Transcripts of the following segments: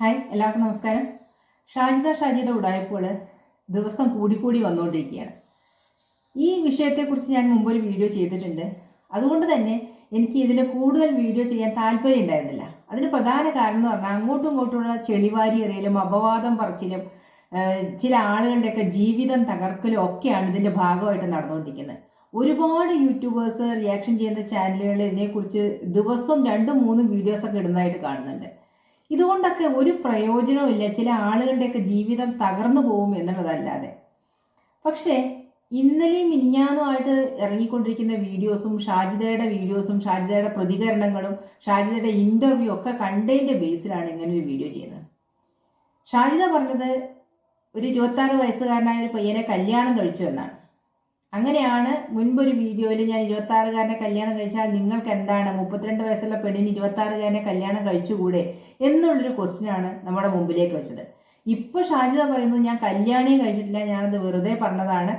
Hi എല്ലാവർക്കും നമസ്കാരം. ഷാജിദ ഷാജിയുടെ ഉടായ്പകൾ ദിവസം കൂടിക്കൂടി വന്നുകൊണ്ടിരിക്കുകയാണ് ഈ വിഷയത്തെക്കുറിച്ച് ഞാൻ മുമ്പ് ഒരു വീഡിയോ ചെയ്തിട്ടുണ്ട്. അതുകൊണ്ട് തന്നെ എനിക്ക് ഇതിൽ കൂടുതൽ വീഡിയോ ചെയ്യാൻ താല്പര്യം ഉണ്ടായിരുന്നില്ല. അതിന് പ്രധാന കാരണം എന്ന് പറഞ്ഞാൽ അങ്ങോട്ടും ഇങ്ങോട്ടുമുള്ള ചെളിവാരി എറിയലും അപവാദം പറച്ചിലും ചില ആളുകളുടെയൊക്കെ ജീവിതം തകർക്കലും ഒക്കെയാണ് ഇതിന്റെ ഭാഗമായിട്ട് നടന്നുകൊണ്ടിരിക്കുന്നത്. ഒരുപാട് യൂട്യൂബേഴ്സ് റിയാക്ഷൻ ചെയ്യുന്ന ചാനലുകൾ ഇതിനെക്കുറിച്ച് ദിവസവും രണ്ടും മൂന്നും വീഡിയോസൊക്കെ ഇടുന്നതായിട്ട് കാണുന്നുണ്ട്. ഇതുകൊണ്ടൊക്കെ ഒരു പ്രയോജനവും ഇല്ല. ചില ആളുകളുടെയൊക്കെ ജീവിതം തകർന്നു പോകും എന്നുള്ളതല്ലാതെ. പക്ഷേ ഇന്നലെയും മിനിഞ്ഞാന്നുമായിട്ട് ഇറങ്ങിക്കൊണ്ടിരിക്കുന്ന വീഡിയോസും ഷാജിദയുടെ വീഡിയോസും ഷാജിദയുടെ പ്രതികരണങ്ങളും ഷാജിദയുടെ ഇന്റർവ്യൂ ഒക്കെ കണ്ടതിന്റെ ബേസിലാണ് ഇങ്ങനെ ഒരു വീഡിയോ ചെയ്യുന്നത്. ഷാജിദ പറഞ്ഞത് ഒരു ഇരുപത്താറ് വയസ്സുകാരനായ ഒരു പയ്യനെ കല്യാണം കഴിച്ചു എന്നാണ്. അങ്ങനെയാണ് മുൻപൊരു വീഡിയോയിൽ ഞാൻ ഇരുപത്തി ആറുകാരനെ കല്യാണം കഴിച്ചാൽ നിങ്ങൾക്ക് എന്താണ് മുപ്പത്തിരണ്ട് വയസ്സുള്ള പെണ്ണിന് ഇരുപത്തി ആറുകാരനെ കല്യാണം കഴിച്ചുകൂടെ എന്നുള്ളൊരു ക്വസ്റ്റ്യൻ ആണ് നമ്മുടെ മുമ്പിലേക്ക് വെച്ചത്. ഇപ്പൊ ഷാജിത പറയുന്നു ഞാൻ കല്യാണിയും കഴിച്ചിട്ടില്ല ഞാനത് വെറുതെ പറഞ്ഞതാണ്.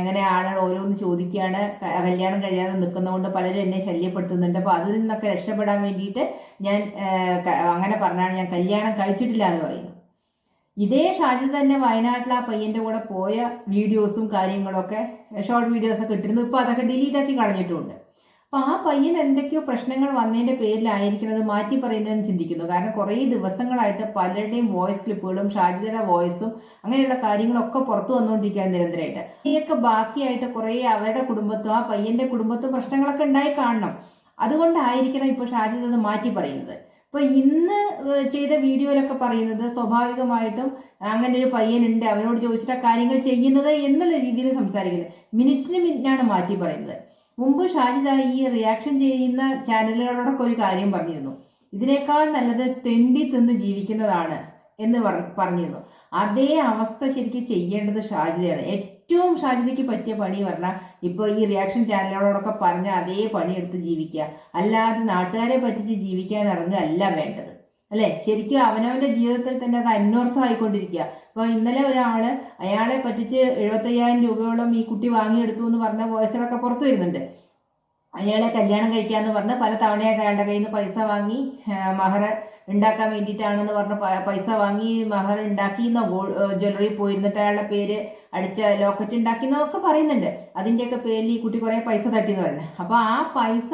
അങ്ങനെ ആളുകൾ ഓരോന്ന് ചോദിക്കുകയാണ്. കല്യാണം കഴിയാതെ നിൽക്കുന്നതുകൊണ്ട് പലരും എന്നെ ശല്യപ്പെടുത്തുന്നുണ്ട്. അപ്പൊ അതിൽ നിന്നൊക്കെ രക്ഷപ്പെടാൻ വേണ്ടിയിട്ട് ഞാൻ അങ്ങനെ പറഞ്ഞാണ് ഞാൻ കല്യാണം കഴിച്ചിട്ടില്ല എന്ന് പറയുന്നു. ഇതേ ഷാജി തന്നെ വയനാട്ടിൽ ആ പയ്യന്റെ കൂടെ പോയ വീഡിയോസും കാര്യങ്ങളൊക്കെ ഷോർട്ട് വീഡിയോസ് ഒക്കെ ഇട്ടിരുന്നു. ഇപ്പൊ അതൊക്കെ ഡിലീറ്റ് ആക്കി കളഞ്ഞിട്ടുണ്ട്. അപ്പൊ ആ പയ്യൻ എന്തൊക്കെയോ പ്രശ്നങ്ങൾ വന്നതിന്റെ പേരിലായിരിക്കുന്നത് മാറ്റി പറയുന്നതെന്ന് ചിന്തിക്കുന്നു. കാരണം കുറേ ദിവസങ്ങളായിട്ട് പലരുടെയും വോയിസ് ക്ലിപ്പുകളും ഷാജിദയുടെ വോയിസും അങ്ങനെയുള്ള കാര്യങ്ങളൊക്കെ പുറത്തു വന്നുകൊണ്ടിരിക്കുകയാണ് നിരന്തരമായിട്ട് ഇതൊക്കെ ബാക്കിയായിട്ട് കുറേ അവരുടെ കുടുംബത്തും ആ പയ്യന്റെ കുടുംബത്തും പ്രശ്നങ്ങളൊക്കെ ഉണ്ടായി കാണണം. അതുകൊണ്ടായിരിക്കണം ഇപ്പൊ ഷാജിദ് അത് മാറ്റി പറയുന്നത്. ഇപ്പൊ ഇന്ന് ചെയ്ത വീഡിയോയിലൊക്കെ പറയുന്നത് സ്വാഭാവികമായിട്ടും അങ്ങനെ ഒരു പയ്യനുണ്ട്. അവനോട് ചോദിച്ചിട്ട് കാര്യങ്ങൾ ചെയ്യുന്നത് എന്നുള്ള രീതിയിൽ സംസാരിക്കുന്നത്. മിനിറ്റിന് മിനിറ്റിനാണ് മാറ്റി പറയുന്നത്. മുമ്പ് ഷാജിദ ഈ റിയാക്ഷൻ ചെയ്യുന്ന ചാനലുകളോടൊക്കെ ഒരു കാര്യം പറഞ്ഞിരുന്നു. ഇതിനേക്കാൾ നല്ലത് തെണ്ടി തിന്ന് ജീവിക്കുന്നതാണ് എന്ന് പറ- പറഞ്ഞിരുന്നു. അതേ അവസ്ഥ ശരിക്കും ചെയ്യേണ്ടത് ഷാജിദയാണ് ഏറ്റവും ഷാജിതയ്ക്ക് പറ്റിയ പണി പറഞ്ഞാൽ ഇപ്പോൾ ഈ റിയാക്ഷൻ ചാനലുകളോടൊക്കെ പറഞ്ഞ അതേ പണിയെടുത്ത് ജീവിക്കുക. അല്ലാതെ നാട്ടുകാരെ പറ്റിച്ച് ജീവിക്കാൻ ഇറങ്ങുകയല്ല വേണ്ടത്. അല്ലെ? ശരിക്കും അവനവന്റെ ജീവിതത്തിൽ തന്നെ അത് അന്വർത്ഥമായിക്കൊണ്ടിരിക്കുക. അപ്പൊ ഇന്നലെ ഒരാൾ അയാളെ പറ്റിച്ച് എഴുപത്തയ്യായിരം രൂപയോളം ഈ കുട്ടി വാങ്ങിയെടുത്തു എന്ന് പറഞ്ഞ വോയിസറൊക്കെ പുറത്തു വരുന്നുണ്ട്. അയാളെ കല്യാണം കഴിക്കാന്ന് പറഞ്ഞ് പല തവണയായിട്ട് അയാളുടെ കയ്യിൽ നിന്ന് പൈസ വാങ്ങി മഹറ ഉണ്ടാക്കാൻ വേണ്ടിയിട്ടാണെന്ന് പറഞ്ഞ പൈസ വാങ്ങി മഹർ ഉണ്ടാക്കിയെന്നോ ഗോൾഡ് ജ്വല്ലറി പോയിരുന്നിട്ട് അയാളുടെ പേര് അടിച്ച ലോക്കറ്റ് ഉണ്ടാക്കിയെന്നൊക്കെ പറയുന്നുണ്ട്. അതിന്റെയൊക്കെ പേരിൽ ഈ കുട്ടി കുറെ പൈസ തട്ടിയെന്ന് പറയുന്നത്. അപ്പൊ ആ പൈസ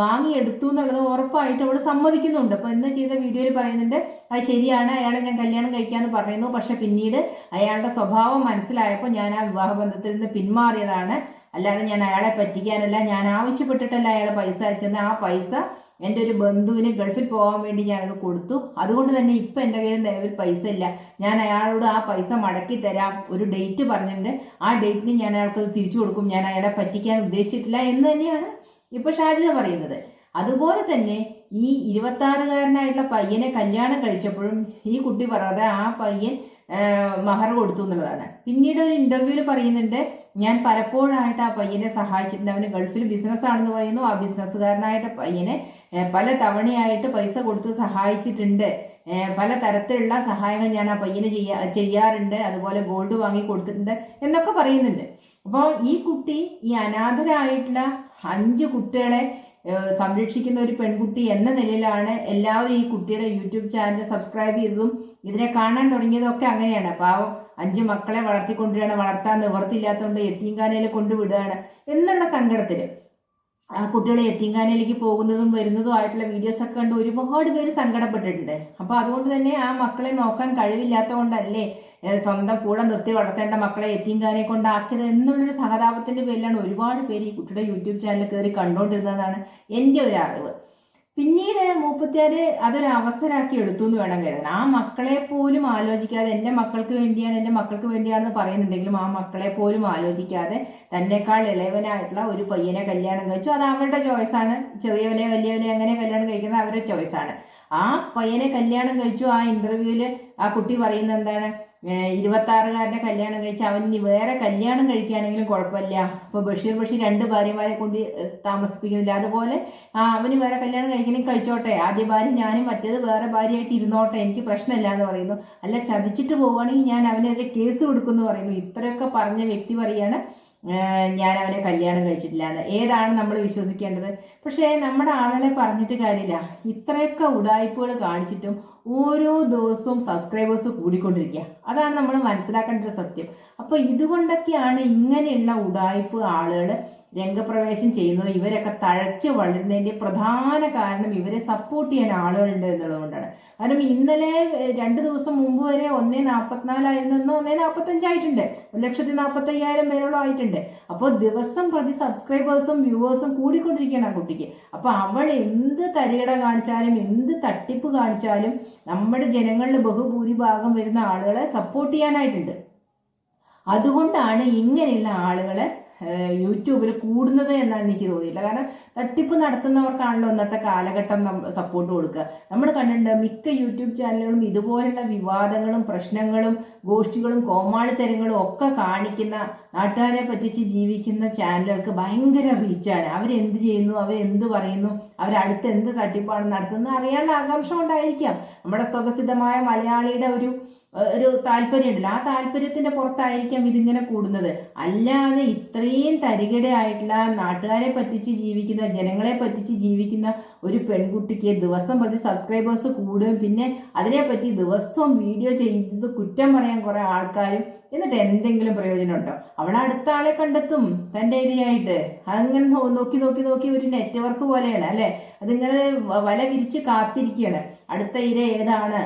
വാങ്ങിയെടുത്തു എന്നുള്ളത് ഉറപ്പായിട്ട് അവൾ സമ്മതിക്കുന്നുണ്ട്. അപ്പോൾ ഇന്ന് ചെയ്ത വീഡിയോയിൽ പറയുന്നുണ്ട് അത് ശരിയാണ് അയാളെ ഞാൻ കല്യാണം കഴിക്കാന്ന് പറയുന്നു. പക്ഷെ പിന്നീട് അയാളുടെ സ്വഭാവം മനസ്സിലായപ്പോൾ ഞാൻ ആ വിവാഹ ബന്ധത്തിൽ നിന്ന് പിന്മാറിയതാണ്. അല്ലാതെ ഞാൻ അയാളെ പറ്റിക്കാനല്ല. ഞാൻ ആവശ്യപ്പെട്ടിട്ടല്ല അയാളെ പൈസ അയച്ചെന്ന്. ആ പൈസ എന്റെ ഒരു ബന്ധുവിന് ഗൾഫിൽ പോകാൻ വേണ്ടി ഞാനത് കൊടുത്തു. അതുകൊണ്ട് തന്നെ ഇപ്പം എന്റെ കയ്യിൽ നിലവിൽ പൈസ ഇല്ല. ഞാൻ അയാളോട് ആ പൈസ മടക്കി തരാം ഒരു ഡേറ്റ് പറഞ്ഞിട്ടുണ്ട്. ആ ഡേറ്റിന് ഞാൻ അയാൾക്ക് തിരിച്ചു കൊടുക്കും. ഞാൻ അയാളെ പറ്റിക്കാൻ ഉദ്ദേശിച്ചിട്ടില്ല എന്ന് തന്നെയാണ് ഇപ്പൊ ഷാജിത പറയുന്നത്. അതുപോലെ തന്നെ ഈ ഇരുപത്താറുകാരനായിട്ടുള്ള പയ്യനെ കല്യാണം കഴിച്ചപ്പോഴും ഈ കുട്ടി പറഞ്ഞത് ആ പയ്യൻ മഹർ കൊടുത്തു എന്നുള്ളതാണ്. പിന്നീട് ഒരു ഇന്റർവ്യൂവിൽ പറയുന്നുണ്ട് ഞാൻ പലപ്പോഴായിട്ട് ആ പയ്യനെ സഹായിച്ചിട്ടുണ്ട്. അവന് ഗൾഫിൽ ബിസിനസ് ആണെന്ന് പറയുന്നു. ആ ബിസിനസ്സുകാരനായിട്ട് പയ്യനെ പല തവണയായിട്ട് പൈസ കൊടുത്ത് സഹായിച്ചിട്ടുണ്ട്. പല തരത്തിലുള്ള സഹായങ്ങൾ ഞാൻ ആ പയ്യന് ചെയ്യാ ചെയ്യാറുണ്ട്. അതുപോലെ ഗോൾഡ് വാങ്ങി കൊടുത്തിട്ടുണ്ട്. എന്നൊക്കെ പറയുന്നുണ്ട്. അപ്പോൾ ഈ കുട്ടി ഈ അനാഥരായിട്ടുള്ള അഞ്ച് കുട്ടികളെ സംരക്ഷിക്കുന്ന ഒരു പെൺകുട്ടി എന്ന നിലയിലാണ് എല്ലാവരും ഈ കുട്ടിയുടെ യൂട്യൂബ് ചാനൽ സബ്സ്ക്രൈബ് ചെയ്തതും ഇതിനെ കാണാൻ തുടങ്ങിയതും ഒക്കെ അങ്ങനെയാണ്. പാവം അഞ്ച് മക്കളെ വളർത്തിക്കൊണ്ടുവരികയാണ്. വളർത്താൻ നിവർത്തില്ലാത്തതുകൊണ്ട് കാനയിൽ കൊണ്ടുവിടുകയാണ് എന്നുള്ള സങ്കടത്തിൽ ആ കുട്ടികളെ എത്തീങ്കാനയിലേക്ക് പോകുന്നതും വരുന്നതും ആയിട്ടുള്ള വീഡിയോസ് ഒക്കെ കണ്ട് ഒരുപാട് പേര് സങ്കടപ്പെട്ടിട്ടുണ്ട്. അപ്പൊ അതുകൊണ്ട് തന്നെ ആ മക്കളെ നോക്കാൻ കഴിവില്ലാത്ത കൊണ്ടല്ലേ സ്വന്തം കൂടെ നിർത്തി വളർത്തേണ്ട മക്കളെ എത്തിങ്കാനെ കൊണ്ടാക്കിയത് എന്നുള്ളൊരു സഹതാപത്തിന്റെ പേരിലാണ് ഒരുപാട് പേര് ഈ കുട്ടിയുടെ യൂട്യൂബ് ചാനൽ കയറി കണ്ടുകൊണ്ടിരുന്നതാണ് എന്റെ ഒരു അറിവ്. പിന്നീട് മൂപ്പത്തിയാര് അതൊരു അവസരമാക്കി എടുത്തു എന്ന് വേണം കരുതാൻ. ആ മക്കളെ പോലും ആലോചിക്കാതെ എന്റെ മക്കൾക്ക് വേണ്ടിയാണ് എന്റെ മക്കൾക്ക് വേണ്ടിയാണെന്ന് പറയുന്നുണ്ടെങ്കിലും ആ മക്കളെ പോലും ആലോചിക്കാതെ തന്നെക്കാൾ ഇളയവനായിട്ടുള്ള ഒരു പയ്യനെ കല്യാണം കഴിച്ചു. അത് അവരുടെ ചോയ്സാണ് ചെറിയവനെ വലിയവനെ അങ്ങനെ കല്യാണം കഴിക്കുന്നത് അവരുടെ ചോയ്സാണ് ആ പയ്യനെ കല്യാണം കഴിച്ചു. ആ ഇന്റർവ്യൂവിൽ ആ കുട്ടി പറയുന്ന എന്താണ്? ഇരുപത്തി ആറുകാരനെ കല്യാണം കഴിച്ച് അവൻ വേറെ കല്യാണം കഴിക്കുകയാണെങ്കിലും കുഴപ്പമില്ല. ഇപ്പൊ ബഷീർ ബഷീർ രണ്ട് ഭാര്യമാരെ കൊണ്ട് താമസിപ്പിക്കുന്നില്ല. അതുപോലെ അവന് വേറെ കല്യാണം കഴിക്കണമെങ്കിൽ കഴിച്ചോട്ടെ. ആദ്യ ഭാര്യ ഞാനും മറ്റേത് വേറെ ഭാര്യയായിട്ട് ഇരുന്നോട്ടെ. എനിക്ക് പ്രശ്നമില്ല എന്ന് പറയുന്നു. അല്ല ചതിച്ചിട്ട് പോവുകയാണെങ്കിൽ ഞാൻ അവനെതിരെ കേസ് കൊടുക്കുമെന്ന് പറയുന്നു. ഇത്രയൊക്കെ പറഞ്ഞ വ്യക്തി പറയാണ് ഞാൻ അവനെ കല്യാണം കഴിച്ചിട്ടില്ല എന്ന്. ഏതാണ് നമ്മൾ വിശ്വസിക്കേണ്ടത്? പക്ഷേ നമ്മുടെ ആളുകളെ പറഞ്ഞിട്ട് കാര്യമില്ല. ഇത്രയൊക്കെ ഉടായ്പകൾ കാണിച്ചിട്ടും ഓരോ ദിവസവും സബ്സ്ക്രൈബേഴ്സ് കൂടിക്കൊണ്ടിരിക്കുക. അതാണ് നമ്മൾ മനസ്സിലാക്കേണ്ട ഒരു സത്യം. അപ്പൊ ഇതുകൊണ്ടൊക്കെയാണ് ഇങ്ങനെയുള്ള ഉടായ്പ് ആളുകൾ രംഗപ്രവേശം ചെയ്യുന്നത്. ഇവരൊക്കെ തഴച്ച് വളരുന്നതിന്റെ പ്രധാന കാരണം ഇവരെ സപ്പോർട്ട് ചെയ്യാൻ ആളുകളുണ്ട് എന്നുള്ളതുകൊണ്ടാണ്. കാരണം ഇന്നലെ രണ്ട് ദിവസം മുമ്പ് വരെ ഒന്നേ നാൽപ്പത്തിനാലായിരുന്നു ഒന്നേ നാൽപ്പത്തഞ്ചായിട്ടുണ്ട് ഒരു ലക്ഷത്തി നാൽപ്പത്തി അയ്യായിരം പേരോളം ആയിട്ടുണ്ട്. അപ്പോൾ ദിവസം പ്രതി സബ്സ്ക്രൈബേഴ്സും വ്യൂവേഴ്സും കൂടിക്കൊണ്ടിരിക്കുകയാണ് ആ കുട്ടിക്ക്. അപ്പോൾ അവൾ എന്ത് തരികട കാണിച്ചാലും എന്ത് തട്ടിപ്പ് കാണിച്ചാലും നമ്മുടെ ജനങ്ങളിൽ ബഹുഭൂരിഭാഗം വരുന്ന ആളുകളെ സപ്പോർട്ട് ചെയ്യാനായിട്ടുണ്ട്. അതുകൊണ്ടാണ് ഇങ്ങനെയുള്ള ആളുകളെ യൂട്യൂബിൽ കൂടുന്നത് എന്നാണ് എനിക്ക് തോന്നിയില്ല കാരണം തട്ടിപ്പ് നടത്തുന്നവർക്കാണല്ലോ ഇന്നത്തെ കാലഘട്ടം സപ്പോർട്ട് കൊടുക്കുക. നമ്മൾ കണ്ടിട്ടുണ്ട് മിക്ക യൂട്യൂബ് ചാനലുകളും ഇതുപോലുള്ള വിവാദങ്ങളും പ്രശ്നങ്ങളും ഗോഷ്ഠികളും കോമാളിത്തരങ്ങളും ഒക്കെ കാണിക്കുന്ന നാട്ടുകാരെ പറ്റിച്ച് ജീവിക്കുന്ന ചാനലുകൾക്ക് ഭയങ്കര റീച്ചാണ് അവരെന്ത് ചെയ്യുന്നു? അവരെന്ത് പറയുന്നു? അവരടുത്ത് എന്ത് തട്ടിപ്പാണ് നടത്തുന്നത് അറിയാനുള്ള ആകാംക്ഷ ഉണ്ടായിരിക്കാം നമ്മുടെ സ്വതസിദ്ധമായ മലയാളിയുടെ ഒരു ഒരു താല്പര്യമുണ്ടല്ലോ. ആ താല്പര്യത്തിന്റെ പുറത്തായിരിക്കാം ഇതിങ്ങനെ കൂടുന്നത്. അല്ലാതെ ഇത്രയും തരികിടയായിട്ടുള്ള നാട്ടുകാരെ പറ്റിച്ച് ജീവിക്കുന്ന ജനങ്ങളെ പറ്റിച്ച് ജീവിക്കുന്ന ഒരു പെൺകുട്ടിക്ക് ദിവസം പ്രതി സബ്സ്ക്രൈബേഴ്സ് കൂടും. പിന്നെ അതിനെപ്പറ്റി ദിവസവും വീഡിയോ ചെയ്ത് കുറ്റം പറയാൻ കുറെ ആൾക്കാരും എന്നിട്ട് എന്തെങ്കിലും പ്രയോജനം ഉണ്ടോ? അവൾ അടുത്ത ആളെ കണ്ടെത്തും തന്റെ ഇരയായിട്ട് അങ്ങനെ നോ- നോക്കി നോക്കി നോക്കി ഒരു നെറ്റ്വർക്ക് പോലെയാണ് അല്ലെ? അതിങ്ങനെ വ- വല വിരിച്ച് കാത്തിരിക്കുകയാണ് അടുത്ത ഇര ഏതാണ്?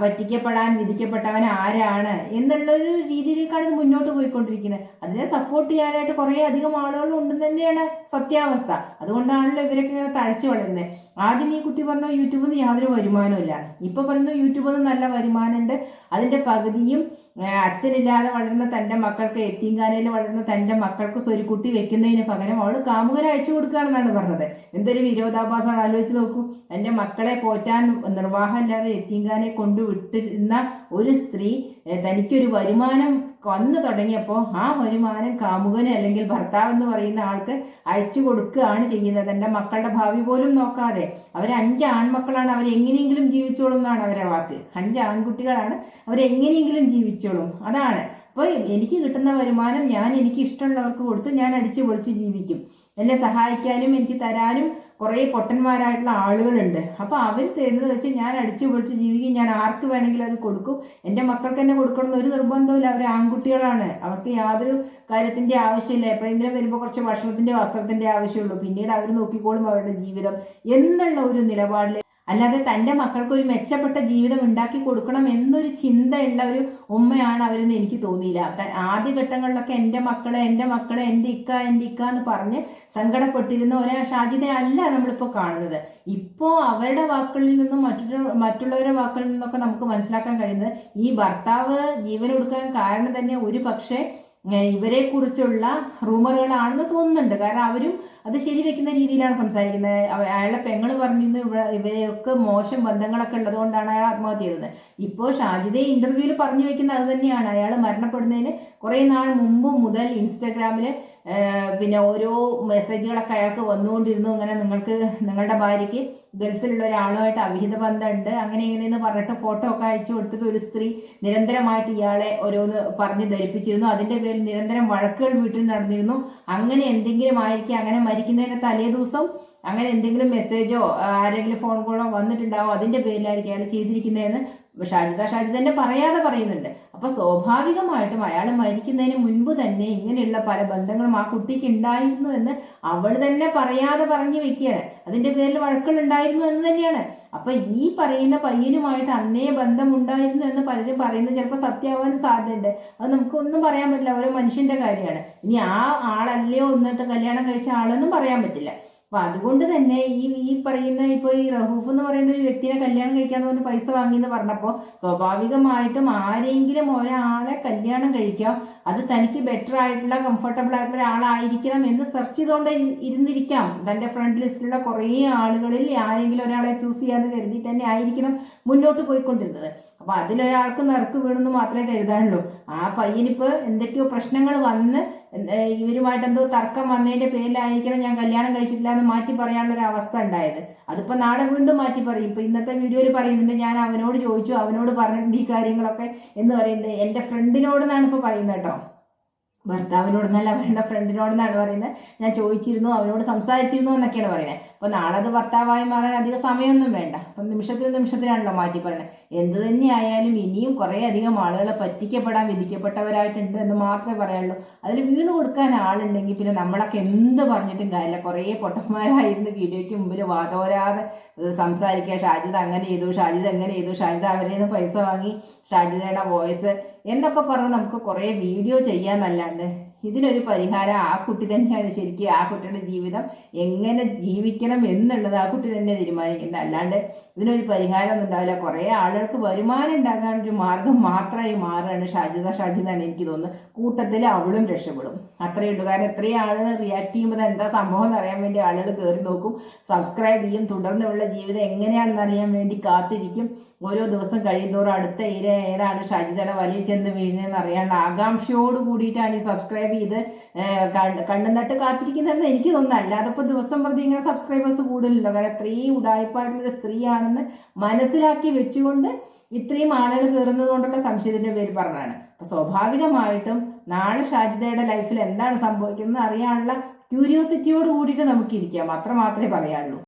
പറ്റിക്കപ്പെടാൻ വിധിക്കപ്പെട്ടവൻ ആരാണ്? എന്നുള്ള ഒരു രീതിയിലേക്കാണ് ഇത് മുന്നോട്ട് പോയിക്കൊണ്ടിരിക്കുന്നത് അതിനെ സപ്പോർട്ട് ചെയ്യാനായിട്ട് കുറേ അധികം ആളുകളും ഉണ്ടെന്ന് തന്നെയാണ് സത്യാവസ്ഥ. അതുകൊണ്ടാണല്ലോ ഇവരൊക്കെ ഇങ്ങനെ തഴച്ചു വളരുന്നത് ആദ്യം ഈ കുട്ടി പറഞ്ഞു യൂട്യൂബിൽ നിന്ന് യാതൊരു വരുമാനവും ഇല്ല ഇപ്പൊ പറയുന്നു യൂട്യൂബിൽ നിന്ന് നല്ല വരുമാനമുണ്ട്. അതിന്റെ പകുതിയും അച്ഛനില്ലാതെ വളരുന്ന തന്റെ മക്കൾക്ക് എത്തിങ്കാനയിൽ വളരുന്ന തന്റെ മക്കൾക്ക് സ്വരുക്കുട്ടി വെക്കുന്നതിന് പകരം അവൾ കാമുകനെ അയച്ചു കൊടുക്കുകയാണെന്നാണ് പറഞ്ഞത്. എന്തൊരു വിരോധാഭാസമാണ്? ആലോചിച്ച് നോക്കൂ. എന്റെ മക്കളെ പോറ്റാൻ നിർവാഹമില്ലാതെ എത്തിങ്കാനെ കൊണ്ട് വിട്ടിരുന്ന ഒരു സ്ത്രീ തനിക്കൊരു വരുമാനം വന്നു തുടങ്ങിയപ്പോൾ ആ വരുമാനം കാമുകന് അല്ലെങ്കിൽ ഭർത്താവ് എന്ന് പറയുന്ന ആൾക്ക് അയച്ചു കൊടുക്കുകയാണ് ചെയ്യുന്നത്. എന്റെ മക്കളുടെ ഭാവി പോലും നോക്കാതെ. അവർ അഞ്ച് ആൺമക്കളാണ്. അവരെങ്ങനെയെങ്കിലും ജീവിച്ചോളും എന്നാണ് അവരെ വാക്ക്. അഞ്ച് ആൺകുട്ടികളാണ്. അവരെങ്ങനെയെങ്കിലും ജീവിച്ചോളും. അതാണ്. അപ്പോൾ എനിക്ക് കിട്ടുന്ന വരുമാനം ഞാൻ എനിക്ക് ഇഷ്ടമുള്ളവർക്ക് കൊടുത്ത് ഞാൻ അടിച്ചു പൊളിച്ച് ജീവിക്കും. എന്നെ സഹായിക്കാനും എനിക്ക് തരാനും കുറേ പൊട്ടന്മാരായിട്ടുള്ള ആളുകളുണ്ട്. അപ്പോൾ അവർ തരുന്നത് വെച്ച് ഞാൻ അടിച്ചു പൊളിച്ച് ജീവിക്കും. ഞാൻ ആർക്ക് വേണമെങ്കിലും അത് കൊടുക്കും. എന്റെ മക്കൾക്ക് തന്നെ കൊടുക്കണമെന്ന് ഒരു നിർബന്ധമില്ല അവർ ആൺകുട്ടികളാണ്. അവർക്ക് യാതൊരു കാര്യത്തിന്റെ ആവശ്യമില്ല. എപ്പോഴെങ്കിലും വരുമ്പോൾ കുറച്ച് ഭക്ഷണത്തിന്റെ വസ്ത്രത്തിന്റെ ആവശ്യമുള്ളൂ. പിന്നീട് അവർ നോക്കിക്കോളും അവരുടെ ജീവിതം എന്നുള്ള ഒരു നിലപാടിൽ അല്ലാതെ തന്റെ മക്കൾക്ക് ഒരു മെച്ചപ്പെട്ട ജീവിതം ഉണ്ടാക്കി കൊടുക്കണം എന്നൊരു ചിന്തയുള്ള ഒരു ഉമ്മയാണ് അവരെന്ന് എനിക്ക് തോന്നിയില്ല. ആദ്യഘട്ടങ്ങളിലൊക്കെ എന്റെ മക്കളെ എന്റെ മക്കളെ എന്റെ ഇക്ക എന്റെ ഇക്ക എന്ന് പറഞ്ഞ് സങ്കടപ്പെട്ടിരുന്ന ഒരേ ഷാജിദയെ അല്ല നമ്മളിപ്പോൾ കാണുന്നത്. ഇപ്പോൾ അവരുടെ വാക്കുകളിൽ നിന്നും മറ്റൊരു മറ്റുള്ളവരുടെ വാക്കുകളിൽ നിന്നൊക്കെ നമുക്ക് മനസ്സിലാക്കാൻ കഴിയുന്നത് ഈ ഭർത്താവ് ജീവൻ കൊടുക്കാൻ കാരണം തന്നെ ഒരു പക്ഷേ ഇവരെ കുറിച്ചുള്ള റൂമറുകളാണെന്ന് തോന്നുന്നുണ്ട്. കാരണം അവരും അത് ശരിവെക്കുന്ന രീതിയിലാണ് സംസാരിക്കുന്നത്. അയാളെ പെങ്ങൾ പറഞ്ഞിരുന്നു ഇവിടെ മോശം ബന്ധങ്ങളൊക്കെ ഉള്ളതുകൊണ്ടാണ് അയാൾ ആത്മഹത്യ ചെയ്തത്. ഇപ്പോൾ ഷാജിദെ ഇന്റർവ്യൂവിൽ പറഞ്ഞു വെക്കുന്നത് അത് തന്നെയാണ്. അയാൾ മരണപ്പെടുന്നതിന് കുറേ നാൾ മുമ്പ് മുതൽ ഇൻസ്റ്റാഗ്രാമിൽ പിന്നെ ഓരോ മെസ്സേജുകളൊക്കെ അയാൾക്ക് വന്നുകൊണ്ടിരുന്നു. ഇങ്ങനെ നിങ്ങൾക്ക് നിങ്ങളുടെ ഭാര്യയ്ക്ക് ഗൾഫിലുള്ള ഒരാളുമായിട്ട് അവിഹിത ബന്ധമുണ്ട്. അങ്ങനെ ഇങ്ങനെയെന്ന് പറഞ്ഞിട്ട് ഫോട്ടോ ഒക്കെ അയച്ചു കൊടുത്തിട്ട് ഒരു സ്ത്രീ നിരന്തരമായിട്ട് ഇയാളെ ഓരോന്ന് പറഞ്ഞ് ധരിപ്പിച്ചിരുന്നു. അതിന്റെ പേരിൽ നിരന്തരം വഴക്കുകൾ വീട്ടിൽ നടന്നിരുന്നു. അങ്ങനെ എന്തെങ്കിലും ആയിരിക്കും അങ്ങനെ മരിക്കുന്നതിന് തലേ ദിവസം അങ്ങനെ എന്തെങ്കിലും മെസ്സേജോ ആരെങ്കിലും ഫോൺ കോളോ വന്നിട്ടുണ്ടാവോ? അതിന്റെ പേരിലായിരിക്കും അയാൾ ചെയ്തിരിക്കുന്നതെന്ന് ഷാജിത ഷാജിത തന്നെ പറയാതെ പറയുന്നുണ്ട്. അപ്പൊ സ്വാഭാവികമായിട്ടും അയാൾ മരിക്കുന്നതിന് മുൻപ് തന്നെ ഇങ്ങനെയുള്ള പല ബന്ധങ്ങളും ആ കുട്ടിക്ക് ഉണ്ടായിരുന്നു എന്ന് അവൾ തന്നെ പറയാതെ പറഞ്ഞു വെക്കുകയാണ്. അതിന്റെ പേരിൽ വഴക്കുകൾ ഉണ്ടായിരുന്നു എന്ന് തന്നെയാണ്. അപ്പൊ ഈ പറയുന്ന പയ്യനുമായിട്ട് അന്നേ ബന്ധമുണ്ടായിരുന്നു എന്ന് പലരും പറയുന്നത് ചിലപ്പോൾ സത്യമാവാൻ സാധ്യതയുണ്ട്. അത് നമുക്കൊന്നും പറയാൻ പറ്റില്ല. ഓരോ മനുഷ്യന്റെ കാര്യമാണ്. ഇനി ആ ആളല്ലയോ ഇന്നത്തെ കല്യാണം കഴിച്ച ആളെന്നും പറയാൻ പറ്റില്ല. അപ്പൊ അതുകൊണ്ട് തന്നെ ഈ ഈ പറയുന്ന ഇപ്പൊ ഈ റഹൂഫ് എന്ന് പറയുന്ന ഒരു വ്യക്തിനെ കല്യാണം കഴിക്കാന്ന് പറഞ്ഞ് പൈസ വാങ്ങി എന്ന് പറഞ്ഞപ്പോൾ സ്വാഭാവികമായിട്ടും ആരെങ്കിലും ഒരാളെ കല്യാണം കഴിക്കാം. അത് തനിക്ക് ബെറ്റർ ആയിട്ടുള്ള കംഫർട്ടബിൾ ആയിട്ടുള്ള ഒരാളായിരിക്കണം എന്ന് സെർച്ച് ചെയ്തുകൊണ്ട് ഇരു- ഇരുന്നിരിക്കാം. തന്റെ ഫ്രണ്ട് ലിസ്റ്റിലുള്ള കുറേ ആളുകളിൽ ആരെങ്കിലും ഒരാളെ ചൂസ് ചെയ്യാന്ന് കരുതി തന്നെ ആയിരിക്കണം മുന്നോട്ട് പോയിക്കൊണ്ടിരുന്നത്. അപ്പൊ അതിലൊരാൾക്ക് നിറക്ക് വീണെന്ന് മാത്രമേ കരുതാനുള്ളൂ. ആ പയ്യനിപ്പോ എന്തൊക്കെയോ പ്രശ്നങ്ങൾ വന്ന് ഇവരുമായിട്ട് എന്തോ തർക്കം വന്നതിന്റെ പേരിലായിരിക്കണം ഞാൻ കല്യാണം കഴിച്ചിട്ടില്ല എന്ന് മാറ്റി പറയാനുള്ള ഒരു അവസ്ഥ ഉണ്ടായത്. അതിപ്പോ നാളെ വീണ്ടും മാറ്റി പറയും. ഇപ്പൊ ഇന്നത്തെ വീഡിയോയിൽ പറയുന്നുണ്ട് ഞാൻ അവനോട് ചോദിച്ചു അവനോട് പറഞ്ഞിട്ടുണ്ട് ഈ കാര്യങ്ങളൊക്കെ എന്ന് പറയുന്നുണ്ട്. എന്റെ ഫ്രണ്ടിനോട് എന്നാണ് ഇപ്പൊ പറയുന്നത് കേട്ടോ? ഭർത്താവിനോടൊന്നല്ല അവരുടെ ഫ്രണ്ടിനോടെന്നാണ് പറയുന്നത് ഞാൻ ചോദിച്ചിരുന്നു അവനോട് സംസാരിച്ചിരുന്നു എന്നൊക്കെയാണ് പറയുന്നത് അപ്പോൾ നാളെ അത് ഭർത്താവായി മാറാൻ അധികം സമയമൊന്നും വേണ്ട. അപ്പം നിമിഷത്തിൽ നിമിഷത്തിലാണല്ലോ മാറ്റി പറയുന്നത് എന്ത് തന്നെയായാലും ഇനിയും കുറേ അധികം ആളുകളെ പറ്റിക്കപ്പെടാൻ വിധിക്കപ്പെട്ടവരായിട്ടുണ്ട് എന്ന് മാത്രമേ പറയുള്ളൂ അതിൽ വീണ് കൊടുക്കാൻ ആളുണ്ടെങ്കിൽ പിന്നെ നമ്മളൊക്കെ എന്ത് പറഞ്ഞിട്ടും കാര്യമില്ല. കുറേ പൊട്ടന്മാരായിരുന്നു വീഡിയോയ്ക്ക് മുമ്പിൽ വാതോരാതെ സംസാരിക്കുക. ഷാജിത് അങ്ങനെ ചെയ്തു ഷാജിത് എങ്ങനെ ചെയ്തു. ഷാജിത് അവരിൽ നിന്ന് പൈസ വാങ്ങി. ഷാജിദയുടെ വോയിസ് എന്നൊക്കെ പറഞ്ഞ് നമുക്ക് കുറേ വീഡിയോ ചെയ്യാന്നല്ലാണ്ട്. ഇതിനൊരു പരിഹാരം ആ കുട്ടി തന്നെയാണ് ശരിക്കും ആ കുട്ടിയുടെ ജീവിതം എങ്ങനെ ജീവിക്കണം എന്നുള്ളത് ആ കുട്ടി തന്നെ തീരുമാനിക്കേണ്ട അല്ലാണ്ട് ഇതിനൊരു പരിഹാരം ഒന്നും ഉണ്ടാവില്ല. കുറേ ആളുകൾക്ക് വരുമാനം ഉണ്ടാകാൻ ഒരു മാർഗം മാത്രമായി മാറുകയാണ് ഷാജിത ഷാജിതാണ് എനിക്ക് തോന്നുന്നത്. കൂട്ടത്തിൽ അവളും രക്ഷപ്പെടും. അത്രയേ ഉള്ളൂ. കാരണം എത്രയും ആളുകൾ റിയാക്ട് ചെയ്യുമ്പോൾ എന്താ സംഭവം എന്ന് അറിയാൻ വേണ്ടി ആളുകൾ കയറി നോക്കും. സബ്സ്ക്രൈബ് ചെയ്യും. തുടർന്നുള്ള ജീവിതം എങ്ങനെയാണെന്ന് അറിയാൻ വേണ്ടി കാത്തിരിക്കും. ഓരോ ദിവസം കഴിയുന്നതോറും അടുത്ത ഇര ഏതാണ് ഷാജിതയുടെ വലിയ ചെന്ന് വീഴുന്നതെന്ന് അറിയാനുള്ള ആകാംക്ഷയോട് കൂടിയിട്ടാണ് ഈ സബ്സ്ക്രൈബ് ചെയ്ത് ഏഹ്, കണ്ണ് നട്ട് കാത്തിരിക്കുന്നതെന്ന് എനിക്ക് തോന്നുന്നു. അല്ലാതെ ഇപ്പോൾ ദിവസം പ്രതി ഇങ്ങനെ സബ്സ്ക്രൈബേഴ്സ് കൂടുതലല്ലോ. കാരണം അത്രയും ഉടായ്പായിട്ടുള്ളൊരു സ്ത്രീയാണെന്ന് മനസ്സിലാക്കി വെച്ചുകൊണ്ട് ഇത്രയും ആളുകൾ കയറുന്നത് കൊണ്ടുള്ള സംശയത്തിന്റെ പേര് പറഞ്ഞാണ് അപ്പൊ സ്വാഭാവികമായിട്ടും നാളെ ഷാജിദയുടെ ലൈഫിൽ എന്താണ് സംഭവിക്കുന്നത് അറിയാനുള്ള ക്യൂരിയോസിറ്റിയോട് കൂടിയിട്ട് നമുക്ക് ഇരിക്കാം അത്ര മാത്രമേ പറയാനുള്ളൂ.